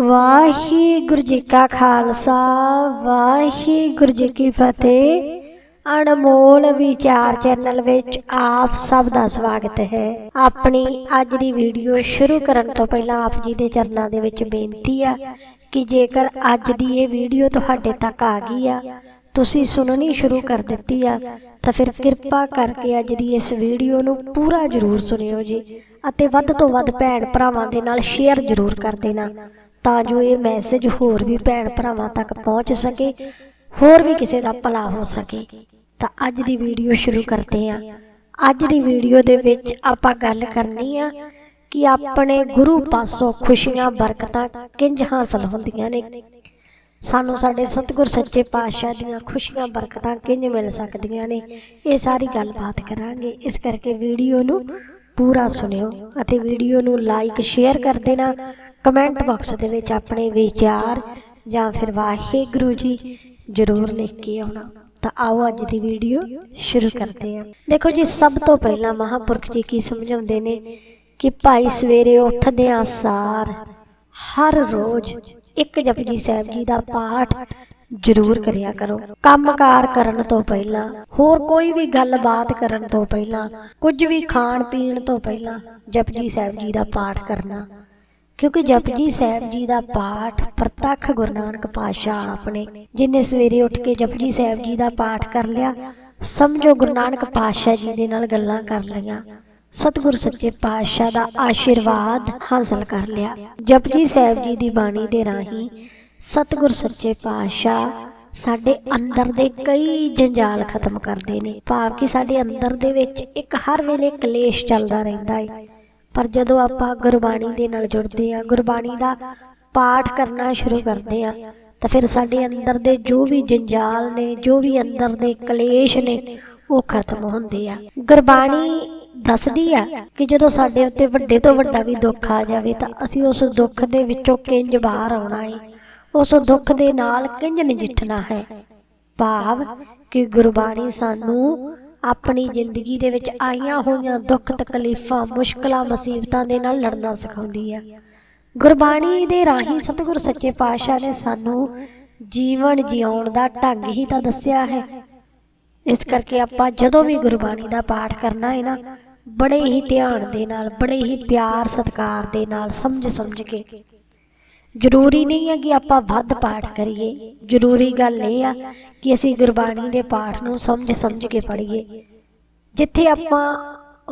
ਵਾਹਿਗੁਰੂ ਜੀ ਕਾ ਖਾਲਸਾ, ਵਾਹਿਗੁਰੂ ਜੀ ਕੀ ਫਤਿਹ। ਅਨਮੋਲ ਵਿਚਾਰ ਚੈਨਲ ਵਿੱਚ ਆਪ ਸਭ ਦਾ ਸਵਾਗਤ ਹੈ। ਆਪਣੀ ਅੱਜ ਦੀ ਵੀਡੀਓ ਸ਼ੁਰੂ ਕਰਨ ਤੋਂ ਪਹਿਲਾਂ ਆਪ ਜੀ ਦੇ ਚਰਨਾਂ ਦੇ ਵਿੱਚ ਬੇਨਤੀ ਆ ਕਿ ਜੇਕਰ ਅੱਜ ਦੀ ਇਹ ਵੀਡੀਓ ਤੁਹਾਡੇ ਤੱਕ ਆ ਗਈ ਆ, ਤੁਸੀਂ ਸੁਣਨੀ ਸ਼ੁਰੂ ਕਰ ਦਿੱਤੀ ਆ, ਤਾਂ ਫਿਰ ਕਿਰਪਾ ਕਰਕੇ ਅੱਜ ਦੀ ਇਸ ਵੀਡੀਓ ਨੂੰ ਪੂਰਾ ਜ਼ਰੂਰ ਸੁਣਿਓ ਜੀ ਅਤੇ ਵੱਧ ਤੋਂ ਵੱਧ ਭੈਣ ਭਰਾਵਾਂ ਦੇ ਨਾਲ ਸ਼ੇਅਰ ਜ਼ਰੂਰ ਕਰ ਦੇਣਾ। ਤਾਂ ਜੋ ਇਹ ਮੈਸੇਜ ਹੋਰ ਵੀ ਭੈਣ ਭਰਾਵਾਂ ਤੱਕ ਪਹੁੰਚ ਸਕੇ, ਹੋਰ ਵੀ ਕਿਸੇ ਦਾ ਭਲਾ ਹੋ ਸਕੇ। ਤਾਂ ਅੱਜ ਦੀ ਵੀਡੀਓ ਸ਼ੁਰੂ ਕਰਦੇ ਹਾਂ। ਅੱਜ ਦੀ ਵੀਡੀਓ ਦੇ ਵਿੱਚ ਆਪਾਂ ਗੱਲ ਕਰਨੀ ਆ ਕਿ ਆਪਣੇ ਗੁਰੂ ਪਾਸੋਂ ਖੁਸ਼ੀਆਂ, ਬਰਕਤਾਂ ਕਿੰਜ ਹਾਸਲ ਹੁੰਦੀਆਂ ਨੇ। ਸਾਨੂੰ ਸਾਡੇ ਸਤਿਗੁਰ ਸੱਚੇ ਪਾਤਸ਼ਾਹ ਦੀਆਂ ਖੁਸ਼ੀਆਂ, ਬਰਕਤਾਂ ਕਿੰਜ ਮਿਲ ਸਕਦੀਆਂ ਨੇ, ਇਹ ਸਾਰੀ ਗੱਲਬਾਤ ਕਰਾਂਗੇ। ਇਸ ਕਰਕੇ ਵੀਡੀਓ ਨੂੰ ਪੂਰਾ ਸੁਣਿਓ ਅਤੇ ਵੀਡੀਓ ਨੂੰ ਲਾਈਕ ਸ਼ੇਅਰ ਕਰ ਦੇਣਾ ਕਮੈਂਟ ਬਾਕਸ ਦੇ ਵਿੱਚ ਆਪਣੇ ਵਿਚਾਰ ਜਾਂ ਫਿਰ ਵਾਹਿਗੁਰੂ ਜੀ ਜ਼ਰੂਰ ਲਿਖ ਕੇ ਆਉਣਾ। ਤਾਂ ਆਓ ਅੱਜ ਦੀ ਵੀਡੀਓ ਸ਼ੁਰੂ ਕਰਦੇ ਹਾਂ। ਦੇਖੋ ਜੀ, ਸਭ ਤੋਂ ਪਹਿਲਾਂ ਮਹਾਪੁਰਖ ਜੀ ਕੀ ਸਮਝਾਉਂਦੇ ਨੇ ਕਿ ਭਾਈ ਸਵੇਰੇ ਉੱਠਦਿਆਂ ਸਾਰ, ਹਰ ਰੋਜ਼ ਇੱਕ ਜਪਜੀ ਸਾਹਿਬ ਜੀ ਦਾ ਪਾਠ ਜ਼ਰੂਰ ਕਰਿਆ ਕਰੋ। ਕੰਮਕਾਰ ਕਰਨ ਤੋਂ ਪਹਿਲਾਂ, ਹੋਰ ਕੋਈ ਵੀ ਗੱਲਬਾਤ ਕਰਨ ਤੋਂ ਪਹਿਲਾਂ, ਕੁਝ ਵੀ ਖਾਣ ਪੀਣ ਤੋਂ ਪਹਿਲਾਂ ਜਪਜੀ ਸਾਹਿਬ ਜੀ ਦਾ ਪਾਠ ਕਰਨਾ। ਕਿਉਂਕਿ ਜਪਜੀ ਸਾਹਿਬ ਜੀ ਦਾ ਪਾਠ ਪ੍ਰਤੱਖ ਗੁਰੂ ਨਾਨਕ ਪਾਤਸ਼ਾਹ ਆਪਣੇ ਜਿਨੇ ਸਵੇਰੇ ਉੱਠ ਕੇ ਜਪਜੀ ਸਾਹਿਬ ਜੀ ਦਾ ਪਾਠ ਕਰ ਲਿਆ ਸਮਝੋ ਗੁਰੂ ਨਾਨਕ ਪਾਤਸ਼ਾਹ ਜੀ ਦੇ ਨਾਲ ਗੱਲਾਂ ਕਰ ਲਈਆਂ। ਸਤਿਗੁਰ ਸੱਚੇ ਪਾਤਸ਼ਾਹ ਦਾ ਆਸ਼ੀਰਵਾਦ ਹਾਸਲ ਕਰ ਲਿਆ। ਜਪਜੀ ਸਾਹਿਬ ਜੀ ਦੀ ਬਾਣੀ ਦੇ ਰਾਹੀਂ ਸਤਿਗੁਰ ਸੱਚੇ ਪਾਤਸ਼ਾਹ ਸਾਡੇ ਅੰਦਰ ਦੇ ਕਈ ਜੰਜਾਲ ਖਤਮ ਕਰਦੇ ਨੇ। ਭਾਵ ਕਿ ਸਾਡੇ ਅੰਦਰ ਦੇ ਵਿੱਚ ਇੱਕ ਹਰ ਵੇਲੇ ਕਲੇਸ਼ ਚੱਲਦਾ ਰਹਿੰਦਾ ਹੈ। ਪਰ ਜਦੋਂ ਆਪਾਂ ਗੁਰਬਾਣੀ ਦੇ ਨਾਲ ਜੁੜਦੇ ਆ ਗੁਰਬਾਣੀ ਦਾ ਪਾਠ ਕਰਨਾ ਸ਼ੁਰੂ ਕਰਦੇ ਆ ਤਾਂ ਫਿਰ ਸਾਡੇ ਅੰਦਰ ਦੇ ਜੋ ਵੀ ਜੰਜਾਲ ਨੇ, ਜੋ ਵੀ ਅੰਦਰ ਦੇ ਕਲੇਸ਼ ਨੇ, ਉਹ ਖਤਮ ਹੁੰਦੇ ਆ। ਗੁਰਬਾਣੀ ਦੱਸਦੀ ਆ ਕਿ ਜਦੋਂ ਸਾਡੇ ਉੱਤੇ ਵੱਡੇ ਤੋਂ ਵੱਡਾ ਵੀ ਦੁੱਖ ਆ ਜਾਵੇ, ਤਾਂ ਅਸੀਂ ਉਸ ਦੁੱਖ ਦੇ ਵਿੱਚੋਂ ਕਿੰਜ ਬਾਹਰ ਆਉਣਾ ਹੈ ਉਸ ਦੁੱਖ ਦੇ ਨਾਲ ਕਿੰਜ ਨਜਿੱਠਣਾ ਹੈ? ਭਾਵ ਕਿ ਗੁਰਬਾਣੀ ਸਾਨੂੰ ਆਪਣੀ ਜ਼ਿੰਦਗੀ ਦੇ ਵਿੱਚ ਆਈਆਂ ਹੋਈਆਂ ਦੁੱਖ ਤਕਲੀਫਾਂ, ਮੁਸ਼ਕਲਾਂ, ਮੁਸੀਬਤਾਂ ਦੇ ਨਾਲ ਲੜਨਾ ਸਿਖਾਉਂਦੀ ਹੈ ਗੁਰਬਾਣੀ ਦੇ ਰਾਹੀਂ ਸਤਿਗੁਰ ਸੱਚੇ ਪਾਤਸ਼ਾਹ ਨੇ ਸਾਨੂੰ ਜੀਵਨ ਜਿਉਣ ਦਾ ਢੰਗ ਹੀ ਤਾਂ ਦੱਸਿਆ ਹੈ। ਇਸ ਕਰਕੇ ਆਪਾਂ ਜਦੋਂ ਵੀ ਗੁਰਬਾਣੀ ਦਾ ਪਾਠ ਕਰਨਾ ਹੈ ਨਾ, ਬੜੇ ਹੀ ਧਿਆਨ ਦੇ ਨਾਲ, ਬੜੇ ਹੀ ਪਿਆਰ, ਸਤਿਕਾਰ ਦੇ ਨਾਲ ਸਮਝ ਸਮਝ ਕੇ ਜ਼ਰੂਰੀ ਨਹੀਂ ਹੈ ਕਿ ਆਪਾਂ ਵੱਧ ਪਾਠ ਕਰੀਏ। ਜ਼ਰੂਰੀ ਗੱਲ ਇਹ ਆ ਕਿ ਅਸੀਂ ਗੁਰਬਾਣੀ ਦੇ ਪਾਠ ਨੂੰ ਸਮਝ ਸਮਝ ਕੇ ਪੜ੍ਹੀਏ। ਜਿੱਥੇ ਆਪਾਂ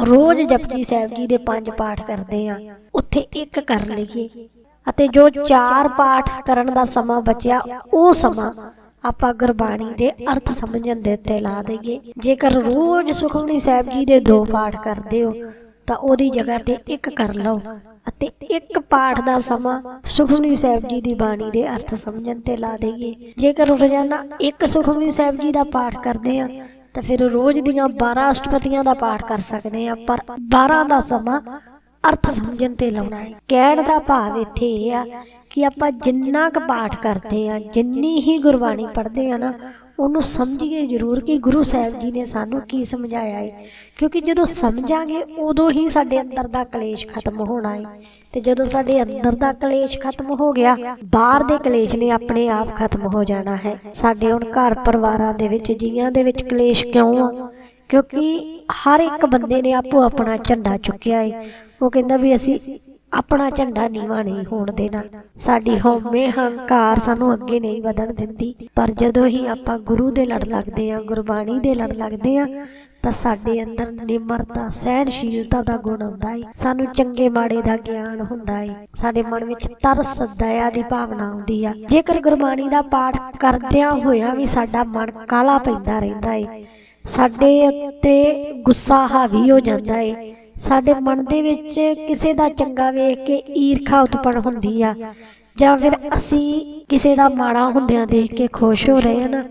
ਰੋਜ਼ ਜਪਜੀ ਸਾਹਿਬ ਜੀ ਦੇ ਪੰਜ ਪਾਠ ਕਰਦੇ ਆ ਉੱਥੇ ਇੱਕ ਕਰ ਲਈਏ ਅਤੇ ਜੋ ਚਾਰ ਪਾਠ ਕਰਨ ਦਾ ਸਮਾਂ ਬਚਿਆ, ਉਹ ਸਮਾਂ ਆਪਾਂ ਗੁਰਬਾਣੀ ਦੇ ਅਰਥ ਸਮਝਣ ਦੇ ਉੱਤੇ ਲਾ ਦਈਏ। ਜੇਕਰ ਰੋਜ਼ ਸੁਖਮਨੀ ਸਾਹਿਬ ਜੀ ਦੇ ਦੋ ਪਾਠ ਕਰਦੇ ਹੋ ਤਾਂ ਉਹਦੀ ਜਗ੍ਹਾ ਤੇ ਇੱਕ ਕਰ ਲਓ। ਅਤੇ ਇੱਕ ਪਾਠ ਦਾ ਸਮਾਂ ਸੁਖਮਨੀ ਸਾਹਿਬ ਜੀ ਦੀ ਬਾਣੀ ਦੇ ਅਰਥ ਸਮਝਣ ਤੇ ਲਾ ਦਈਏ। ਜੇਕਰ ਰੋਜ਼ਾਨਾ ਇੱਕ ਸੁਖਮਨੀ ਸਾਹਿਬ ਜੀ ਦਾ ਪਾਠ ਕਰਦੇ ਆ, ਤਾਂ ਫਿਰ ਰੋਜ਼ ਦੀਆਂ 12 ਅਸ਼ਟਪਦੀਆਂ ਦਾ ਪਾਠ ਕਰ ਸਕਦੇ ਆ। ਪਰ 12 ਦਾ ਸਮਾਂ ਅਰਥ ਸਮਝਣ ਤੇ ਲਾਉਣਾ ਹੈ। ਕਹਿਣ ਦਾ ਭਾਵ ਇੱਥੇ ਇਹ ਆ ਕਿ ਆਪਾਂ ਜਿੰਨਾ ਕੁ ਪਾਠ ਕਰਦੇ ਆ, ਜਿੰਨੀ ਹੀ ਗੁਰਬਾਣੀ ਪੜ੍ਹਦੇ ਆ ਨਾ ਉਹਨੂੰ ਸਮਝੀਏ ਜ਼ਰੂਰ ਕਿ ਗੁਰੂ ਸਾਹਿਬ ਜੀ ਨੇ ਸਾਨੂੰ ਕੀ ਸਮਝਾਇਆ ਹੈ ਕਿਉਂਕਿ ਜਦੋਂ ਸਮਝਾਂਗੇ, ਉਦੋਂ ਹੀ ਸਾਡੇ ਅੰਦਰ ਦਾ ਕਲੇਸ਼ ਖਤਮ ਹੋਣਾ ਹੈ ਤੇ ਜਦੋਂ ਸਾਡੇ ਅੰਦਰ ਦਾ ਕਲੇਸ਼ ਖਤਮ ਹੋ ਗਿਆ, ਬਾਹਰ ਦੇ ਕਲੇਸ਼ ਨੇ ਆਪਣੇ ਆਪ ਖਤਮ ਹੋ ਜਾਣਾ ਹੈ। ਸਾਡੇ ਹੁਣ ਘਰ ਪਰਿਵਾਰਾਂ ਦੇ ਵਿੱਚ, ਜੀਆਂ ਦੇ ਵਿੱਚ ਕਲੇਸ਼ ਕਿਉਂ ਆ? ਕਿਉਂਕਿ ਹਰ ਇੱਕ ਬੰਦੇ ਨੇ ਆਪੋ ਆਪਣਾ ਝੰਡਾ ਚੁੱਕਿਆ ਹੈ ਉਹ ਕਹਿੰਦਾ ਵੀ ਅਸੀਂ ਆਪਣਾ ਝੰਡਾ ਨੀਵਾ ਨਹੀਂ ਹੋਣ ਦੇਣਾ। ਸਾਡੀ ਹਉਮੈ ਹੰਕਾਰ ਸਾਨੂੰ ਅੱਗੇ ਨਹੀਂ ਵਧਣ ਦਿੰਦੀ। ਪਰ ਜਦੋਂ ਹੀ ਆਪਾਂ ਗੁਰੂ ਦੇ ਲੜ ਲੱਗਦੇ ਆ ਗੁਰਬਾਣੀ ਦੇ ਲੜ ਲੱਗਦੇ ਆ ਤਾਂ ਸਾਡੇ ਅੰਦਰ ਨਿਮਰਤਾ ਸਹਿਨਸ਼ੀਲਤਾ ਦਾ ਗੁਣ ਆਉਂਦਾ ਹੈ ਸਾਨੂੰ ਚੰਗੇ ਮਾੜੇ ਦਾ ਗਿਆਨ ਹੁੰਦਾ ਹੈ ਸਾਡੇ ਮਨ ਵਿੱਚ ਤਰਸ, ਦਇਆ ਦੀ ਭਾਵਨਾ ਆਉਂਦੀ ਆ। ਜੇਕਰ ਗੁਰਬਾਣੀ ਦਾ ਪਾਠ ਕਰਦਿਆਂ ਹੋਇਆ ਵੀ ਸਾਡਾ ਮਨ ਕਾਲਾ ਪੈਂਦਾ ਰਹਿੰਦਾ ਹੈ ਸਾਡੇ ਉੱਤੇ ਗੁੱਸਾ ਹਾਵੀ ਹੋ ਜਾਂਦਾ ਹੈ ਸਾਡੇ ਮਨ ਦੇ ਵਿੱਚ ਕਿਸੇ ਦਾ ਚੰਗਾ ਵੇਖ ਕੇ ਈਰਖਾ ਉਤਪਨ ਹੁੰਦੀ ਆ। ਜਾਂ ਫਿਰ ਅਸੀਂ ਕਿਸੇ ਦਾ ਮਾੜਾ ਹੁੰਦਿਆਂ ਦੇਖ ਕੇ ਖੁਸ਼ ਹੋ ਰਹੇ ਹਾਂ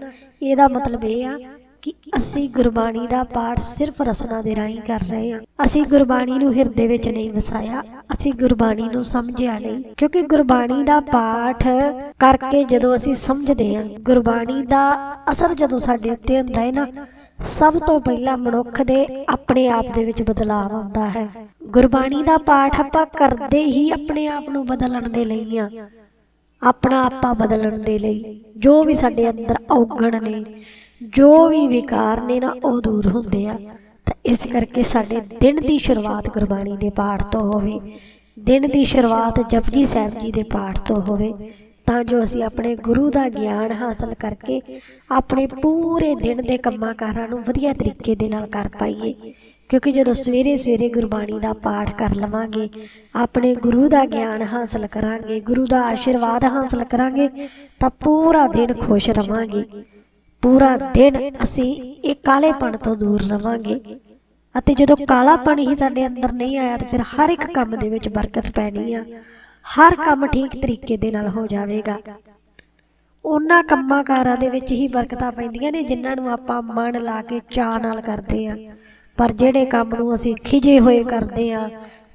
ਇਹਦਾ ਮਤਲਬ ਇਹ ਆ ਕਿ ਅਸੀਂ ਗੁਰਬਾਣੀ ਦਾ ਪਾਠ ਸਿਰਫ ਰਸਨਾ ਦੇ ਰਾਹੀਂ ਕਰ ਰਹੇ ਹਾਂ। ਅਸੀਂ ਗੁਰਬਾਣੀ ਨੂੰ ਹਿਰਦੇ ਵਿੱਚ ਨਹੀਂ ਵਸਾਇਆ। ਅਸੀਂ ਗੁਰਬਾਣੀ ਨੂੰ ਸਮਝਿਆ ਨਹੀਂ। ਕਿਉਂਕਿ ਗੁਰਬਾਣੀ ਦਾ ਪਾਠ ਕਰਕੇ ਜਦੋਂ ਅਸੀਂ ਸਮਝਦੇ ਹਾਂ, ਗੁਰਬਾਣੀ ਦਾ ਅਸਰ ਜਦੋਂ ਸਾਡੇ ਉੱਤੇ ਹੁੰਦਾ ਹੈ ਨਾ ਸਭ ਤੋਂ ਪਹਿਲਾਂ ਮਨੁੱਖ ਦੇ ਆਪਣੇ ਆਪ ਦੇ ਵਿੱਚ ਬਦਲਾਅ ਆਉਂਦਾ ਹੈ। ਗੁਰਬਾਣੀ ਦਾ ਪਾਠ ਆਪਾਂ ਕਰਦੇ ਹੀ ਆਪਣੇ ਆਪ ਨੂੰ ਬਦਲਣ ਦੇ ਲਈ ਆ। ਆਪਣਾ ਆਪਾ ਬਦਲਣ ਦੇ ਲਈ। ਜੋ ਵੀ ਸਾਡੇ ਅੰਦਰ ਔਗਣ ਨੇ, ਜੋ ਵੀ ਵਿਕਾਰ ਨੇ ਨਾ, ਉਹ ਦੂਰ ਹੁੰਦੇ ਆ। ਤਾਂ ਇਸ ਕਰਕੇ ਸਾਡੇ ਦਿਨ ਦੀ ਸ਼ੁਰੂਆਤ ਗੁਰਬਾਣੀ ਦੇ ਪਾਠ ਤੋਂ ਹੋਵੇ, ਦਿਨ ਦੀ ਸ਼ੁਰੂਆਤ ਜਪਜੀ ਸਾਹਿਬ ਜੀ ਦੇ ਪਾਠ ਤੋਂ ਹੋਵੇ ਤਾਂ ਜੋ ਅਸੀਂ ਆਪਣੇ ਗੁਰੂ ਦਾ ਗਿਆਨ ਹਾਸਲ ਕਰਕੇ ਆਪਣੇ ਪੂਰੇ ਦਿਨ ਦੇ ਕੰਮਾਂ ਕਾਰਾਂ ਨੂੰ ਵਧੀਆ ਤਰੀਕੇ ਦੇ ਨਾਲ ਕਰ ਪਾਈਏ। ਕਿਉਂਕਿ ਜਦੋਂ ਸਵੇਰੇ ਸਵੇਰੇ ਗੁਰਬਾਣੀ ਦਾ ਪਾਠ ਕਰ ਲਵਾਂਗੇ, ਆਪਣੇ ਗੁਰੂ ਦਾ ਗਿਆਨ ਹਾਸਲ ਕਰਾਂਗੇ, ਗੁਰੂ ਦਾ ਆਸ਼ੀਰਵਾਦ ਹਾਸਲ ਕਰਾਂਗੇ, ਤਾਂ ਪੂਰਾ ਦਿਨ ਖੁਸ਼ ਰਵਾਂਗੇ। ਪੂਰਾ ਦਿਨ ਅਸੀਂ ਇਹ ਕਾਲੇਪਣ ਤੋਂ ਦੂਰ ਰਵਾਂਗੇ। ਅਤੇ ਜਦੋਂ ਕਾਲਾਪਣ ਹੀ ਸਾਡੇ ਅੰਦਰ ਨਹੀਂ ਆਇਆ, ਤਾਂ ਫਿਰ ਹਰ ਇੱਕ ਕੰਮ ਦੇ ਵਿੱਚ ਬਰਕਤ ਪੈਣੀ ਆ। ਹਰ ਕੰਮ ਠੀਕ ਤਰੀਕੇ ਦੇ ਨਾਲ ਹੋ ਜਾਵੇਗਾ। ਉਹਨਾਂ ਕੰਮਾਂ ਕਾਰਾਂ ਦੇ ਵਿੱਚ ਹੀ ਬਰਕਤਾਂ ਪੈਂਦੀਆਂ ਨੇ, ਜਿਨ੍ਹਾਂ ਨੂੰ ਆਪਾਂ ਮਨ ਲਾ ਕੇ ਚਾਹ ਨਾਲ ਕਰਦੇ ਆ ਪਰ ਜਿਹੜੇ ਕੰਮ ਨੂੰ ਅਸੀਂ ਖਿਜੇ ਹੋਏ ਕਰਦੇ ਆ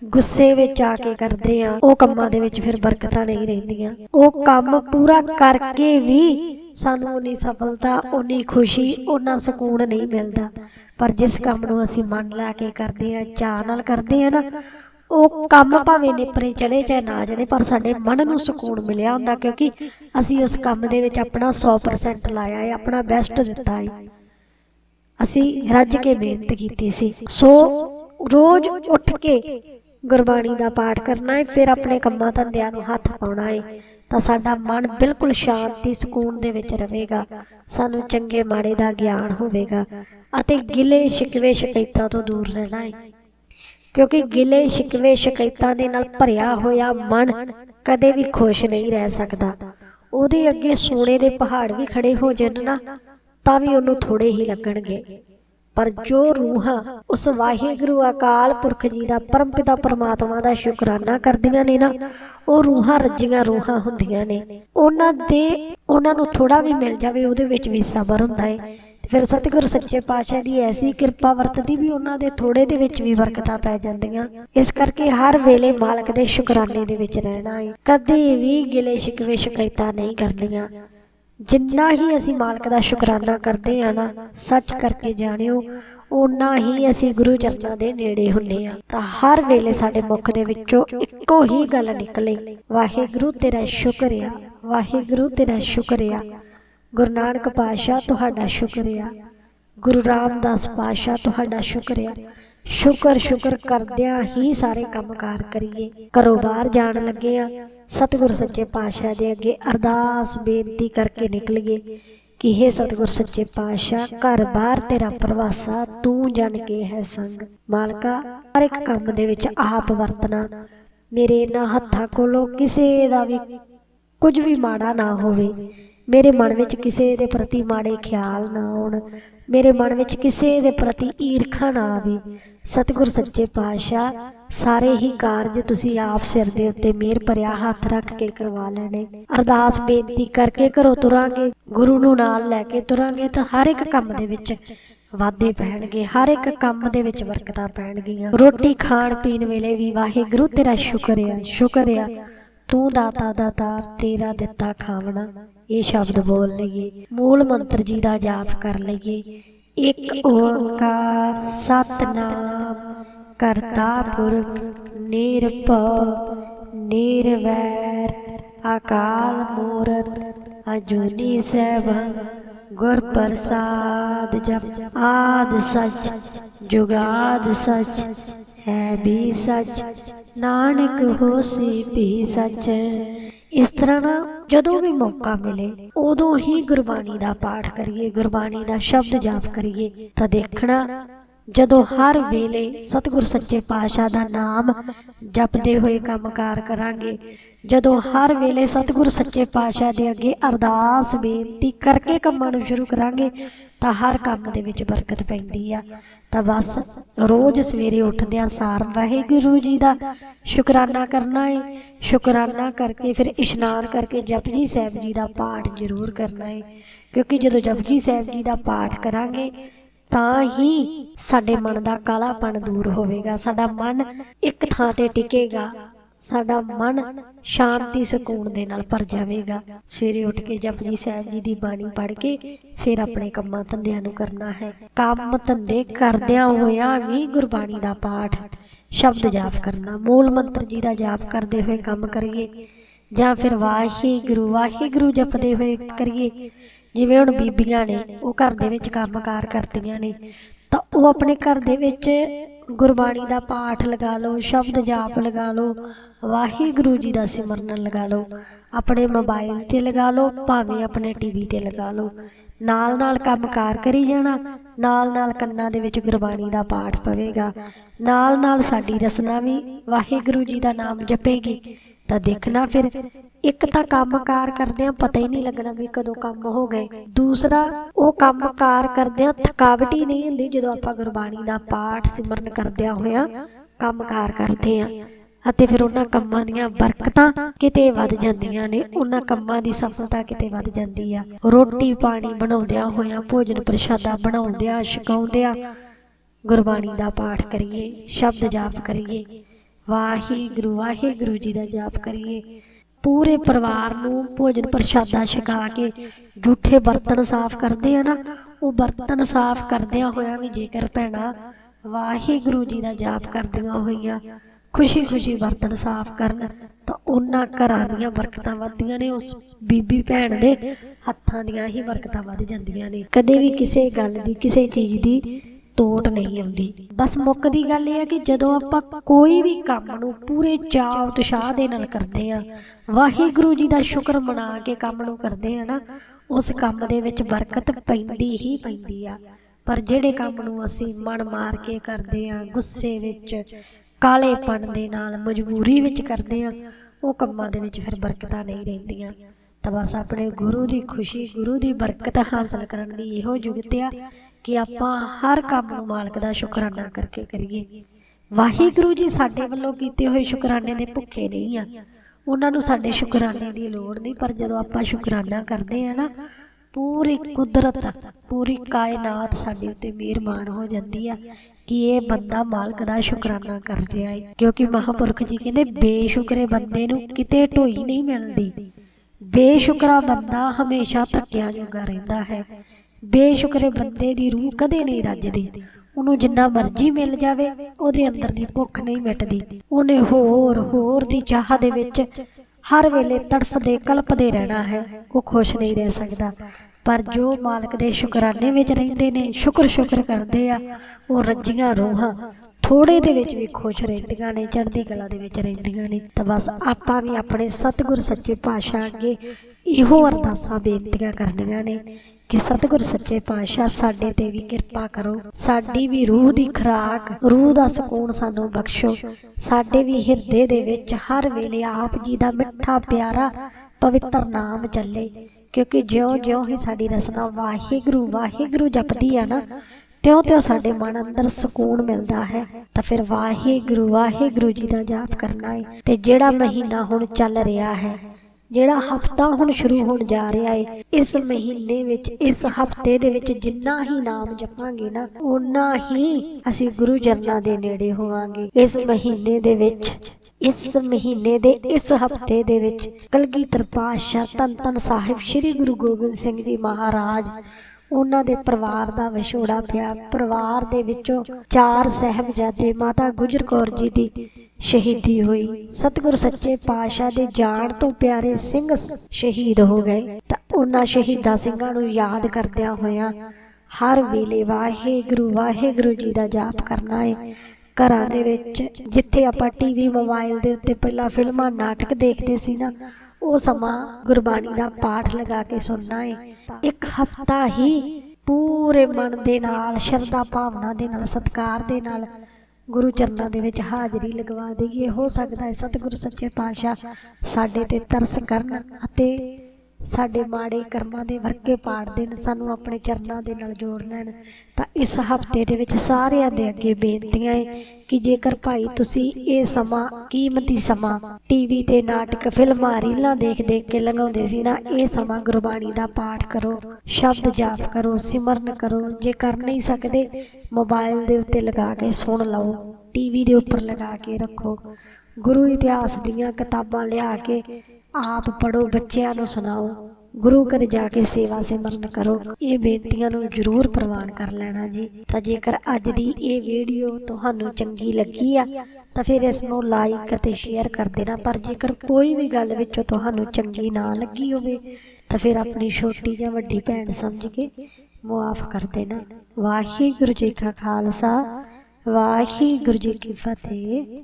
ਗੁੱਸੇ ਵਿੱਚ ਆ ਕੇ ਕਰਦੇ ਆ ਉਹ ਕੰਮਾਂ ਦੇ ਵਿੱਚ ਫਿਰ ਬਰਕਤਾਂ ਨਹੀਂ ਰਹਿੰਦੀਆਂ। ਉਹ ਕੰਮ ਪੂਰਾ ਕਰਕੇ ਵੀ ਸਾਨੂੰ ਉਨੀ ਸਫਲਤਾ ਉਨੀ ਖੁਸ਼ੀ ਉਹਨਾਂ ਸਕੂਨ ਨਹੀਂ ਮਿਲਦਾ। ਪਰ ਜਿਸ ਕੰਮ ਨੂੰ ਅਸੀਂ ਮਨ ਲਾ ਕੇ ਕਰਦੇ ਆ ਚਾਹ ਨਾਲ ਕਰਦੇ ਆ ਨਾ ਉਹ ਕੰਮ ਭਾਵੇਂ ਨਿਪਰੇ ਚੜੇ ਚਾਹੇ ਨਾ ਚੜੇ ਪਰ ਸਾਡੇ ਮਨ ਨੂੰ ਸਕੂਨ ਮਿਲਿਆ ਹੁੰਦਾ, ਕਿਉਂਕਿ ਅਸੀਂ ਉਸ ਕੰਮ ਦੇ ਵਿੱਚ ਆਪਣਾ 100% ਲਾਇਆ ਹੈ, ਆਪਣਾ ਬੈਸਟ ਦਿੱਤਾ ਹੈ। ਅਸੀਂ ਰੱਜ ਕੇ ਮਿਹਨਤ ਕੀਤੀ ਸੀ। ਸੋ ਰੋਜ਼ ਉੱਠ ਕੇ ਗੁਰਬਾਣੀ ਦਾ ਪਾਠ ਕਰਨਾ ਹੈ, ਫਿਰ ਆਪਣੇ ਕੰਮਾਂ ਧੰਦਿਆਂ ਨੂੰ ਹੱਥ ਪਾਉਣਾ ਹੈ, ਤਾਂ ਸਾਡਾ ਮਨ ਬਿਲਕੁਲ ਸ਼ਾਂਤੀ, ਸਕੂਨ ਦੇ ਵਿੱਚ ਰਹੇਗਾ। ਸਾਨੂੰ ਚੰਗੇ ਮਾੜੇ ਦਾ ਗਿਆਨ ਹੋਵੇਗਾ ਅਤੇ ਗਿਲੇ, ਸ਼ਿਕਵੇ ਸ਼ਿਕਾਇਤਾਂ ਤੋਂ ਦੂਰ ਰਹਿਣਾ ਹੈ। ਕਿਉਂਕਿ ਗਿਲੇ ਸ਼ਿਕਵੇ ਸ਼ਿਕਾਇਤਾਂ ਦੇ ਨਾਲ ਭਰਿਆ ਹੋਇਆ ਮਨ ਕਦੇ ਵੀ ਖੁਸ਼ ਨਹੀਂ ਰਹਿ ਸਕਦਾ। ਉਹਦੇ ਅੱਗੇ ਸੋਨੇ ਦੇ ਪਹਾੜ ਵੀ ਖੜੇ ਹੋ ਜਾਣ ਨਾ, ਤਾਂ ਵੀ ਉਹਨੂੰ ਥੋੜੇ ਹੀ ਲੱਗਣਗੇ। ਪਰ ਜੋ ਰੂਹਾਂ ਉਸ ਵਾਹਿਗੁਰੂ ਅਕਾਲ ਪੁਰਖ ਜੀ ਦਾ ਪਰਮ ਪਿਤਾ ਪਰਮਾਤਮਾ ਦਾ ਸ਼ੁਕਰਾਨਾ ਕਰਦੀਆਂ ਨੇ ਨਾ, ਉਹ ਰੂਹਾਂ ਰੱਜੀਆਂ ਰੂਹਾਂ ਹੁੰਦੀਆਂ ਨੇ। ਉਹਨਾਂ ਦੇ, ਉਹਨਾਂ ਨੂੰ ਥੋੜਾ ਵੀ ਮਿਲ ਜਾਵੇ, ਉਹਦੇ ਵਿੱਚ ਵੀ ਸਬਰ ਹੁੰਦਾ ਹੈ ਤੇ ਫਿਰ ਸਤਿਗੁਰ ਸੱਚੇ ਪਾਤਸ਼ਾਹ ਦੀ ਐਸੀ ਕਿਰਪਾ ਵਰਤਦੀ ਵੀ ਉਹਨਾਂ ਦੇ ਥੋੜੇ ਦੇ ਵਿੱਚ ਵੀ ਬਰਕਤਾਂ ਪੈ ਜਾਂਦੀਆਂ। ਇਸ ਕਰਕੇ ਹਰ ਵੇਲੇ ਮਾਲਕ ਦੇ ਸ਼ੁਕਰਾਨੇ ਦੇ ਵਿੱਚ ਰਹਿਣਾ ਹੈ ਕਦੇ ਵੀ ਗਿਲੇ ਸ਼ਿਕਵੇ ਸ਼ਿਕਾਇਤਾਂ ਨਹੀਂ ਕਰਨੀਆਂ। ਜਿੰਨਾ ਹੀ ਅਸੀਂ ਮਾਲਕ ਦਾ ਸ਼ੁਕਰਾਨਾ ਕਰਦੇ ਆ ਨਾ, ਸੱਚ ਕਰਕੇ ਜਾਣਿਓ, ਓਨਾ ਹੀ ਅਸੀਂ ਗੁਰੂ ਚਰਨਾਂ ਦੇ ਨੇੜੇ ਹੁੰਨੇ ਆ ਤਾਂ ਹਰ ਵੇਲੇ ਸਾਡੇ ਮੁਖ ਦੇ ਵਿੱਚੋਂ ਇੱਕੋ ਹੀ ਗੱਲ ਨਿਕਲੇ। ਵਾਹਿਗੁਰੂ ਤੇਰਾ ਸ਼ੁਕਰ ਆ, ਵਾਹਿਗੁਰੂ ਤੇਰਾ ਸ਼ੁਕਰ ਆ। ਗੁਰੂ ਨਾਨਕ ਪਾਤਸ਼ਾਹ ਤੁਹਾਡਾ ਸ਼ੁਕਰੀਆ। ਗੁਰੂ ਰਾਮਦਾਸ ਪਾਤਸ਼ਾਹ ਤੁਹਾਡਾ ਸ਼ੁਕਰ ਸ਼ੁਕਰ ਸ਼ੁਕਰ ਕਰਦਿਆਂ ਹੀ ਸਾਰੇ ਕੰਮਕਾਰ ਕਰੀਏ। ਘਰੋਂ ਬਾਹਰ ਜਾਣ ਲੱਗੇ ਆ ਸਤਿਗੁਰ ਸੱਚੇ ਪਾਤਸ਼ਾਹ ਦੇ ਅੱਗੇ ਅਰਦਾਸ ਬੇਨਤੀ ਕਰਕੇ ਨਿਕਲੀਏ ਕਿ हे ਸਤਿਗੁਰ ਸੱਚੇ ਪਾਤਸ਼ਾਹ, ਘਰ ਬਾਹਰ ਤੇਰਾ ਪ੍ਰਵਾਸਾ ਤੂੰ ਜਨ ਕੇ ਹੈ ਸੰਗ। ਮਾਲਕਾ, ਹਰ ਇੱਕ ਕੰਮ ਦੇ ਵਿੱਚ ਆਪ ਵਰਤਣਾ। ਮੇਰੇ ਇਹਨਾਂ ਹੱਥਾਂ ਕੋਲੋਂ ਕਿਸੇ ਦਾ ਵੀ ਕੁਝ ਵੀ ਮਾੜਾ ਨਾ ਹੋਵੇ। ਮੇਰੇ ਮਨ ਵਿੱਚ ਕਿਸੇ ਦੇ ਪ੍ਰਤੀ ਮਾੜੇ ਖਿਆਲ ਨਾ ਆਉਣ, ਮੇਰੇ ਮਨ ਵਿੱਚ ਕਿਸੇ ਦੇ ਪ੍ਰਤੀ ਈਰਖਾ ਨਾ ਆਵੇ। ਸਤਿਗੁਰ ਸੱਚੇ ਪਾਤਸ਼ਾਹ, ਸਾਰੇ ਹੀ ਕਾਰਜ ਤੁਸੀਂ ਆਪ ਸਿਰ ਦੇ ਉੱਤੇ ਮਿਹਰ ਭਰਿਆ ਹੱਥ ਰੱਖ ਕੇ ਕਰਵਾ ਲੈਣੇ। ਅਰਦਾਸ ਬੇਨਤੀ ਕਰਕੇ ਘਰੋਂ ਤੁਰਾਂਗੇ, ਗੁਰੂ ਨੂੰ ਨਾਲ ਲੈ ਕੇ ਤੁਰਾਂਗੇ ਤਾਂ ਹਰ ਇੱਕ ਕੰਮ ਦੇ ਵਿੱਚ ਵਾਧੇ ਪੈਣਗੇ, ਹਰ ਇੱਕ ਕੰਮ ਦੇ ਵਿੱਚ ਬਰਕਤਾਂ ਪੈਣਗੀਆਂ। ਰੋਟੀ ਖਾਣ ਪੀਣ ਵੇਲੇ ਵੀ ਵਾਹਿਗੁਰੂ ਤੇਰਾ ਸ਼ੁਕਰ ਆ ਸ਼ੁਕਰ ਆ। ਤੂੰ ਦਾਤਾ ਦਾਤਾਰ ਤੇਰਾ ਦਿੱਤਾ ਖਾਵਣਾ। ਇਹ ਸ਼ਬਦ ਬੋਲ ਲਈਏ ਮੂਲ ਮੰਤਰ ਜੀ ਦਾ ਜਾਪ ਕਰ ਲਈਏ। ਇੱਕ ਓੰਕਾਰ, ਸਤਨਾਮ, ਕਰਤਾ ਪੁਰਖ, ਨਿਰਭਉ, ਨਿਰਵੈਰ, ਅਕਾਲ ਮੂਰਤ, ਅਜੂਨੀ ਸੈਭੰ ਗੁਰ ਪ੍ਰਸਾਦ ਜਪ, ਆਦ ਸਚ, ਜੁਗਾਦ ਸਚ, ਹੈ ਵੀ ਸਚ, ਨਾਨਕ ਹੋਸੀ ਭੀ ਸਚ। ਇਸ ਤਰ੍ਹਾਂ ਨਾ ਜਦੋਂ ਵੀ ਮੌਕਾ ਮਿਲੇ, ਉਦੋਂ ਹੀ ਗੁਰਬਾਣੀ ਦਾ ਪਾਠ ਕਰੀਏ, ਗੁਰਬਾਣੀ ਦਾ ਸ਼ਬਦ ਜਾਪ ਕਰੀਏ। ਤਾਂ ਦੇਖਣਾ, ਜਦੋਂ ਹਰ ਵੇਲੇ ਸਤਿਗੁਰ ਸੱਚੇ ਪਾਤਸ਼ਾਹ ਦਾ ਨਾਮ ਜਪਦੇ ਹੋਏ ਕੰਮਕਾਰ ਕਰਾਂਗੇ ਜਦੋਂ ਹਰ ਵੇਲੇ ਸਤਿਗੁਰ ਸੱਚੇ ਪਾਤਸ਼ਾਹ ਦੇ ਅੱਗੇ ਅਰਦਾਸ ਬੇਨਤੀ ਕਰਕੇ ਕੰਮਾਂ ਨੂੰ ਸ਼ੁਰੂ ਕਰਾਂਗੇ, ਤਾਂ ਹਰ ਕੰਮ ਦੇ ਵਿੱਚ ਬਰਕਤ ਪੈਂਦੀ ਆ। ਤਾਂ ਬਸ ਰੋਜ਼ ਸਵੇਰੇ ਉੱਠਦਿਆਂ ਸਾਰ ਵਾਹਿਗੁਰੂ ਜੀ ਦਾ ਸ਼ੁਕਰਾਨਾ ਕਰਨਾ ਹੈ ਸ਼ੁਕਰਾਨਾ ਕਰਕੇ ਫਿਰ ਇਸ਼ਨਾਨ ਕਰਕੇ ਜਪਜੀ ਸਾਹਿਬ ਜੀ ਦਾ ਪਾਠ ਜ਼ਰੂਰ ਕਰਨਾ ਹੈ ਕਿਉਂਕਿ ਜਦੋਂ ਜਪਜੀ ਸਾਹਿਬ ਜੀ ਦਾ ਪਾਠ ਕਰਾਂਗੇ, ਤਾਂ ਹੀ ਸਾਡੇ ਮਨ ਦਾ ਕਾਲਾਪਣ ਦੂਰ ਹੋਵੇਗਾ, ਸਾਡਾ ਮਨ ਇੱਕ ਥਾਂ ਤੇ ਟਿਕੇਗਾ। ਸਾਡਾ ਮਨ ਸ਼ਾਂਤੀ, ਸਕੂਨ ਦੇ ਨਾਲ ਭਰ ਜਾਵੇਗਾ। ਸਵੇਰੇ ਉੱਠ ਕੇ ਜਪਜੀ ਸਾਹਿਬ ਜੀ ਦੀ ਬਾਣੀ ਪੜ੍ਹ ਕੇ ਫਿਰ ਆਪਣੇ ਕੰਮਾਂ ਧੰਦਿਆਂ ਨੂੰ ਕਰਨਾ ਹੈ। ਕੰਮ ਧੰਦੇ ਕਰਦਿਆਂ ਹੋਇਆਂ ਵੀ ਗੁਰਬਾਣੀ ਦਾ ਪਾਠ, ਸ਼ਬਦ ਜਾਪ ਕਰਨਾ, ਮੂਲ ਮੰਤਰ ਜੀ ਦਾ ਜਾਪ ਕਰਦੇ ਹੋਏ ਕੰਮ ਕਰੀਏ, ਜਾਂ ਫਿਰ ਵਾਹਿਗੁਰੂ ਵਾਹਿਗੁਰੂ ਜਪਦੇ ਹੋਏ ਕਰੀਏ। ਜਿਵੇਂ ਹੁਣ ਬੀਬੀਆਂ ਨੇ ਉਹ ਘਰ ਦੇ ਵਿੱਚ ਕੰਮਕਾਰ ਕਰਦੀਆਂ ਨੇ, ਤਾਂ ਉਹ ਆਪਣੇ ਘਰ ਦੇ ਵਿੱਚ ਗੁਰਬਾਣੀ ਦਾ ਪਾਠ ਲਗਾ ਲਓ, ਸ਼ਬਦ ਜਾਪ ਲਗਾ ਲਓ, ਵਾਹਿਗੁਰੂ ਜੀ ਦਾ ਸਿਮਰਨ ਲਗਾ ਲਓ, ਆਪਣੇ ਮੋਬਾਈਲ ਤੇ ਲਗਾ ਲਓ, ਭਾਵੇਂ ਆਪਣੇ ਟੀਵੀ ਤੇ ਲਗਾ ਲਓ। ਨਾਲ ਨਾਲ ਕੰਮਕਾਰ ਕਰੀ ਜਾਣਾ ਨਾਲ ਨਾਲ ਕੰਨਾਂ ਦੇ ਵਿੱਚ ਗੁਰਬਾਣੀ ਦਾ ਪਾਠ ਪਵੇਗਾ। ਨਾਲ ਨਾਲ ਸਾਡੀ ਰਸਨਾ ਵੀ ਵਾਹਿਗੁਰੂ ਜੀ ਦਾ ਨਾਮ ਜਪੇਗੀ। ਤਾਂ ਦੇਖਣਾ ਫਿਰ ਇੱਕ ਤਾਂ ਕੰਮਕਾਰ ਕਰਦਿਆਂ ਪਤਾ ਹੀ ਨਹੀਂ ਲੱਗਣਾ ਵੀ ਕਦੋਂ ਕੰਮ ਹੋ ਗਏ। ਦੂਸਰਾ, ਉਹ ਕੰਮਕਾਰ ਕਰਦਿਆਂ ਥਕਾਵਟ ਹੀ ਨਹੀਂ ਹੁੰਦੀ ਜਦੋਂ ਆਪਾਂ ਗੁਰਬਾਣੀ ਦਾ ਪਾਠ ਸਿਮਰਨ ਕਰਦਿਆਂ ਹੋਇਆ ਕੰਮਕਾਰ ਕਰਦੇ ਆਂ ਅਤੇ ਫਿਰ ਉਹਨਾਂ ਕੰਮਾਂ ਦੀਆਂ ਬਰਕਤਾਂ ਕਿਤੇ ਵੱਧ ਜਾਂਦੀਆਂ ਨੇ, ਉਹਨਾਂ ਕੰਮਾਂ ਦੀ ਸਫਲਤਾ ਕਿਤੇ ਵੱਧ ਜਾਂਦੀ ਆ। ਰੋਟੀ ਪਾਣੀ ਬਣਾਉਂਦਿਆਂ ਹੋਇਆਂ, ਭੋਜਨ ਪ੍ਰਸ਼ਾਦਾ ਬਣਾਉਂਦਿਆਂ, ਛਕਾਉਂਦਿਆਂ ਗੁਰਬਾਣੀ ਦਾ ਪਾਠ ਕਰੀਏ, ਸ਼ਬਦ ਜਾਪ ਕਰੀਏ, ਵਾਹਿਗੁਰੂ ਵਾਹਿਗੁਰੂ ਜੀ ਦਾ ਜਾਪ ਕਰੀਏ। ਪੂਰੇ ਪਰਿਵਾਰ ਨੂੰ ਭੋਜਨ ਪ੍ਰਸ਼ਾਦਾ ਛਕਾ ਕੇ ਜੂਠੇ ਬਰਤਨ ਸਾਫ਼ ਕਰਦੇ ਆ ਨਾ, ਉਹ ਬਰਤਨ ਸਾਫ਼ ਕਰਦਿਆਂ ਹੋਇਆ ਵੀ ਜੇਕਰ ਭੈਣਾ ਵਾਹਿਗੁਰੂ ਜੀ ਦਾ ਜਾਪ ਕਰਦੀਆਂ ਹੋਈਆਂ, ਖੁਸ਼ੀ-ਖੁਸ਼ੀ ਬਰਤਨ ਸਾਫ਼ ਕਰਨ, ਤਾਂ ਉਹਨਾਂ ਘਰਾਂ ਦੀਆਂ ਬਰਕਤਾਂ ਵੱਧਦੀਆਂ ਨੇ, ਉਸ ਬੀਬੀ ਭੈਣ ਦੇ ਹੱਥਾਂ ਦੀਆਂ ਹੀ ਬਰਕਤਾਂ ਵੱਧ ਜਾਂਦੀਆਂ ਨੇ। ਕਦੇ ਵੀ ਕਿਸੇ ਗੱਲ ਦੀ, ਕਿਸੇ ਚੀਜ਼ ਦੀ ਤੋਟ ਨਹੀਂ ਆਉਂਦੀ। ਬਸ ਮੁੱਕ ਦੀ ਗੱਲ ਇਹ ਹੈ ਕਿ ਜਦੋਂ ਆਪਾਂ ਕੋਈ ਵੀ ਕੰਮ ਨੂੰ ਪੂਰੇ ਚਾਅ ਉਤਸ਼ਾਹ ਦੇ ਨਾਲ ਕਰਦੇ ਆ, ਵਾਹਿਗੁਰੂ ਜੀ ਦਾ ਸ਼ੁਕਰ ਮਨਾ ਕੇ ਕੰਮ ਨੂੰ ਕਰਦੇ ਆ ਨਾ, ਉਸ ਕੰਮ ਦੇ ਵਿੱਚ ਬਰਕਤ ਪੈਂਦੀ ਹੀ ਪੈਂਦੀ ਆ। ਪਰ ਜਿਹੜੇ ਕੰਮ ਨੂੰ ਅਸੀਂ ਮਨ ਮਾਰ ਕੇ ਕਰਦੇ ਆ, ਗੁੱਸੇ ਵਿੱਚ, ਕਾਲੇਪਣ ਦੇ ਨਾਲ, ਮਜਬੂਰੀ ਵਿੱਚ ਕਰਦੇ ਆ, ਉਹ ਕੰਮਾਂ ਦੇ ਵਿੱਚ ਫਿਰ ਬਰਕਤਾਂ ਨਹੀਂ ਰਹਿੰਦੀਆਂ। ਤਾਂ ਬਸ ਆਪਣੇ ਗੁਰੂ ਦੀ ਖੁਸ਼ੀ, ਗੁਰੂ ਦੀ ਬਰਕਤ ਹਾਸਲ ਕਰਨ ਦੀ ਇਹੋ ਯੁਗਤ ਆ ਕਿ ਆਪਾਂ ਹਰ ਕੰਮ ਨੂੰ ਮਾਲਕ ਦਾ ਸ਼ੁਕਰਾਨਾ ਕਰਕੇ ਕਰੀਏ। ਵਾਹਿਗੁਰੂ ਜੀ ਸਾਡੇ ਵੱਲੋਂ ਕੀਤੇ ਹੋਏ ਸ਼ੁਕਰਾਨੇ ਦੇ ਭੁੱਖੇ ਨਹੀਂ ਆ। ਉਹਨਾਂ ਨੂੰ ਸਾਡੇ ਸ਼ੁਕਰਾਨੇ ਦੀ ਲੋੜ ਨਹੀਂ, ਪਰ ਜਦੋਂ ਆਪਾਂ ਸ਼ੁਕਰਾਨਾ ਕਰਦੇ ਆ ਨਾ, ਪੂਰੀ ਕੁਦਰਤ, ਪੂਰੀ ਕਾਇਨਾਤ ਸਾਡੇ ਉੱਤੇ ਮਿਹਰਬਾਨ ਹੋ ਜਾਂਦੀ ਆ ਕਿ ਇਹ ਬੰਦਾ ਮਾਲਕ ਦਾ ਸ਼ੁਕਰਾਨਾ ਕਰ ਰਿਹਾ ਹੈ ਕਿਉਂਕਿ ਮਹਾਪੁਰਖ ਜੀ ਕਹਿੰਦੇ, ਬੇਸ਼ੁਕਰੇ ਬੰਦੇ ਨੂੰ ਕਿਤੇ ਢੋਈ ਨਹੀਂ ਮਿਲਦੀ। ਬੇਸ਼ੁਕਰਾ ਬੰਦਾ ਹਮੇਸ਼ਾ ਧੱਕਿਆ ਜੋਗਾ ਰਹਿੰਦਾ ਹੈ। ਬੇਸ਼ੁਕਰੇ ਬੰਦੇ ਦੀ ਰੂਹ ਕਦੇ ਨਹੀਂ ਰੱਜਦੀ। ਉਹਨੂੰ ਜਿੰਨਾ ਮਰਜ਼ੀ ਮਿਲ ਜਾਵੇ, ਉਹਦੇ ਅੰਦਰ ਦੀ ਭੁੱਖ ਨਹੀਂ ਮਿਟਦੀ। ਉਹਨੇ ਹੋਰ ਹੋਰ ਦੀ ਚਾਹ ਦੇ ਵਿੱਚ ਹਰ ਵੇਲੇ ਤੜਫਦੇ, ਕਲਪਦੇ ਰਹਿਣਾ ਹੈ। ਉਹ ਖੁਸ਼ ਨਹੀਂ ਰਹਿ ਸਕਦਾ। ਪਰ ਜੋ ਮਾਲਕ ਦੇ ਸ਼ੁਕਰਾਨੇ ਵਿੱਚ ਰਹਿੰਦੇ ਨੇ, ਸ਼ੁਕਰ ਸ਼ੁਕਰ ਕਰਦੇ ਆ, ਉਹ ਰੱਜੀਆਂ ਰੂਹਾਂ ਥੋੜੇ ਦੇ ਵਿੱਚ ਵੀ ਖੁਸ਼ ਰਹਿੰਦੀਆਂ ਨੇ, ਚੜ੍ਹਦੀ ਕਲਾ ਦੇ ਵਿੱਚ ਰਹਿੰਦੀਆਂ ਨੇ। ਤਾਂ ਬਸ ਆਪਾਂ ਵੀ ਆਪਣੇ ਸਤਿਗੁਰ ਸੱਚੇ ਪਾਤਸ਼ਾਹ ਅੱਗੇ ਇਹੋ ਅਰਦਾਸਾਂ ਬੇਨਤੀਆਂ ਕਰਨੀਆਂ ਨੇ। ਕਿ ਸਤਿਗੁਰ ਸੱਚੇ ਪਾਤਸ਼ਾਹ ਸਾਡੇ ਤੇ ਵੀ ਕਿਰਪਾ ਕਰੋ। ਸਾਡੀ ਵੀ ਰੂਹ ਦੀ ਖੁਰਾਕ, ਰੂਹ ਦਾ ਸਕੂਨ ਸਾਨੂੰ ਬਖਸ਼ੋ। ਸਾਡੇ ਵੀ ਹਿਰਦੇ ਦੇ ਵਿੱਚ ਹਰ ਵੇਲੇ ਆਪ ਜੀ ਦਾ ਮਿੱਠਾ ਪਿਆਰਾ, ਪਵਿੱਤਰ ਨਾਮ ਚੱਲੇ ਕਿਉਂਕਿ ਜਿਉਂ-ਜਿਉਂ ਹੀ ਸਾਡੀ ਰਸਨਾ ਵਾਹਿਗੁਰੂ ਵਾਹਿਗੁਰੂ ਜਪਦੀ ਆ ਨਾ, ਤਿਉਂ-ਤਿਉਂ ਸਾਡੇ ਮਨ ਅੰਦਰ ਸਕੂਨ ਮਿਲਦਾ ਹੈ। ਤਾਂ ਫਿਰ ਵਾਹਿਗੁਰੂ ਵਾਹਿਗੁਰੂ ਜੀ ਦਾ ਜਾਪ ਕਰਨਾ ਹੈ ਤੇ ਜਿਹੜਾ ਮਹੀਨਾ ਹੁਣ ਚੱਲ ਰਿਹਾ ਹੈ ਜਿਹੜਾ ਹਫਤਾ ਹੁਣ ਸ਼ੁਰੂ ਹੋਣ ਜਾ ਰਿਹਾ ਹੈ ਇਸ ਮਹੀਨੇ ਵਿੱਚ, ਇਸ ਹਫ਼ਤੇ ਦੇ ਵਿੱਚ ਜਿੰਨਾ ਹੀ ਨਾਮ ਜਪਾਂਗੇ ਨਾ ਉਨਾ ਹੀ ਅਸੀਂ ਗੁਰੂ ਚਰਨਾਂ ਦੇ ਨੇੜੇ ਹੋਵਾਂਗੇ। ਇਸ ਮਹੀਨੇ ਦੇ ਵਿੱਚ, ਇਸ ਮਹੀਨੇ ਦੇ, ਇਸ ਹਫ਼ਤੇ ਦੇ ਵਿੱਚ ਕਲਗੀਧਰ ਪਾਤਸ਼ਾਹ ਧੰਨ ਧੰਨ ਸਾਹਿਬ ਸ੍ਰੀ ਗੁਰੂ ਗੋਬਿੰਦ ਸਿੰਘ ਜੀ ਮਹਾਰਾਜ, ਉਹਨਾਂ ਦੇ ਪਰਿਵਾਰ ਦਾ ਵਿਛੋੜਾ ਪਿਆ। ਪਰਿਵਾਰ ਦੇ ਵਿੱਚੋਂ ਚਾਰ ਸਹਿਬਜ਼ਾਦੇ, ਮਾਤਾ ਗੁਜਰ ਕੌਰ ਜੀ ਦੀ ਸ਼ਹੀਦੀ ਹੋਈ। ਸਤਿਗੁਰ ਸੱਚੇ ਪਾਤਸ਼ਾਹ ਦੇ ਜਾਣ ਤੋਂ ਪਿਆਰੇ ਸਿੰਘ ਸ਼ਹੀਦ ਹੋ ਗਏ। ਤਾਂ ਉਹਨਾਂ ਸ਼ਹੀਦਾਂ ਸਿੰਘਾਂ ਨੂੰ ਯਾਦ ਕਰਦਿਆਂ ਹੋਇਆਂ ਹਰ ਵੇਲੇ ਵਾਹਿਗੁਰੂ ਵਾਹਿਗੁਰੂ ਜੀ ਦਾ ਜਾਪ ਕਰਨਾ ਹੈ ਘਰਾਂ ਦੇ ਵਿੱਚ ਜਿੱਥੇ ਆਪਾਂ ਟੀਵੀ ਮੋਬਾਈਲ ਦੇ ਉੱਤੇ ਪਹਿਲਾਂ ਫਿਲਮਾਂ, ਨਾਟਕ ਦੇਖਦੇ ਸੀ ਨਾ, ਉਹ ਸਮਾਂ ਗੁਰਬਾਣੀ ਦਾ ਪਾਠ ਲਗਾ ਕੇ ਸੁਣਨਾ ਹੈ ਇੱਕ ਹਫਤਾ ਹੀ ਪੂਰੇ ਮਨ ਦੇ ਨਾਲ, ਸ਼ਰਧਾ ਭਾਵਨਾ ਦੇ ਨਾਲ, ਸਤਕਾਰ ਦੇ ਨਾਲ ਗੁਰੂ ਚਰਨਾਂ ਦੇ ਵਿੱਚ ਹਾਜ਼ਰੀ ਲਗਵਾ ਦਈਏ। ਹੋ ਸਕਦਾ ਹੈ ਸਤਿਗੁਰੂ ਸੱਚੇ ਪਾਤਸ਼ਾਹ ਸਾਡੇ ਤੇ ਤਰਸ ਕਰਨ ਅਤੇ ਸਾਡੇ ਮਾੜੇ ਕਰਮਾਂ ਦੇ ਵਰਕੇ ਪਾੜ ਦੇਣ, ਸਾਨੂੰ ਆਪਣੇ ਚਰਨਾਂ ਦੇ ਨਾਲ ਜੋੜ ਲੈਣ, ਤਾਂ ਇਸ ਹਫ਼ਤੇ ਦੇ ਵਿੱਚ ਸਾਰਿਆਂ ਦੇ ਅੱਗੇ ਬੇਨਤੀਆਂ ਹੈ ਕਿ ਜੇਕਰ ਭਾਈ ਤੁਸੀਂ ਇਹ ਸਮਾਂ, ਕੀਮਤੀ ਸਮਾਂ ਟੀਵੀ ਤੇ ਨਾਟਕ, ਫਿਲਮਾਂ, ਰੀਲਾਂ ਦੇਖ ਦੇਖ ਕੇ ਲੰਘਾਉਂਦੇ ਸੀ ਨਾ, ਇਹ ਸਮਾਂ ਗੁਰਬਾਣੀ ਦਾ ਪਾਠ ਕਰੋ, ਸ਼ਬਦ ਜਾਪ ਕਰੋ, ਸਿਮਰਨ ਕਰੋ, ਜੇ ਕਰ ਨਹੀਂ ਸਕਦੇ, ਮੋਬਾਈਲ ਦੇ ਉੱਤੇ ਲਗਾ ਕੇ ਸੁਣ ਲਓ ਟੀਵੀ ਦੇ ਉੱਪਰ ਲਗਾ ਕੇ ਰੱਖੋ। ਗੁਰੂ ਇਤਿਹਾਸ ਦੀਆਂ ਕਿਤਾਬਾਂ ਲਿਆ ਕੇ ਆਪ ਪੜੋ ਬੱਚਿਆਂ ਨੂੰ ਸੁਣਾਓ। ਗੁਰੂ ਘਰ ਜਾ ਕੇ ਸੇਵਾ ਸਿਮਰਨ ਕਰੋ। ਇਹ ਬੇਨਤੀਆਂ ਨੂੰ ਜ਼ਰੂਰ ਪ੍ਰਵਾਨ ਕਰ ਲੈਣਾ ਜੀ। ਤਾਂ ਜੇਕਰ ਅੱਜ ਦੀ ਇਹ ਵੀਡੀਓ ਤੁਹਾਨੂੰ ਚੰਗੀ ਲੱਗੀ ਆ, ਤਾਂ ਫਿਰ ਇਸ ਨੂੰ ਲਾਈਕ ਅਤੇ ਸ਼ੇਅਰ ਕਰ ਦੇਣਾ। ਪਰ ਜੇਕਰ ਕੋਈ ਵੀ ਗੱਲ ਵਿੱਚੋਂ ਤੁਹਾਨੂੰ ਚੰਗੀ ਨਾ ਲੱਗੀ ਹੋਵੇ, ਤਾਂ ਫਿਰ ਆਪਣੀ ਛੋਟੀ ਜਾਂ ਵੱਡੀ ਭੈਣ ਸਮਝ ਕੇ ਮੁਆਫ ਕਰ ਦੇਣਾ। ਵਾਹਿਗੁਰੂ ਜੀ ਕਾ ਖਾਲਸਾ, ਵਾਹਿਗੁਰੂ ਜੀ ਕੀ ਫਤਿਹ।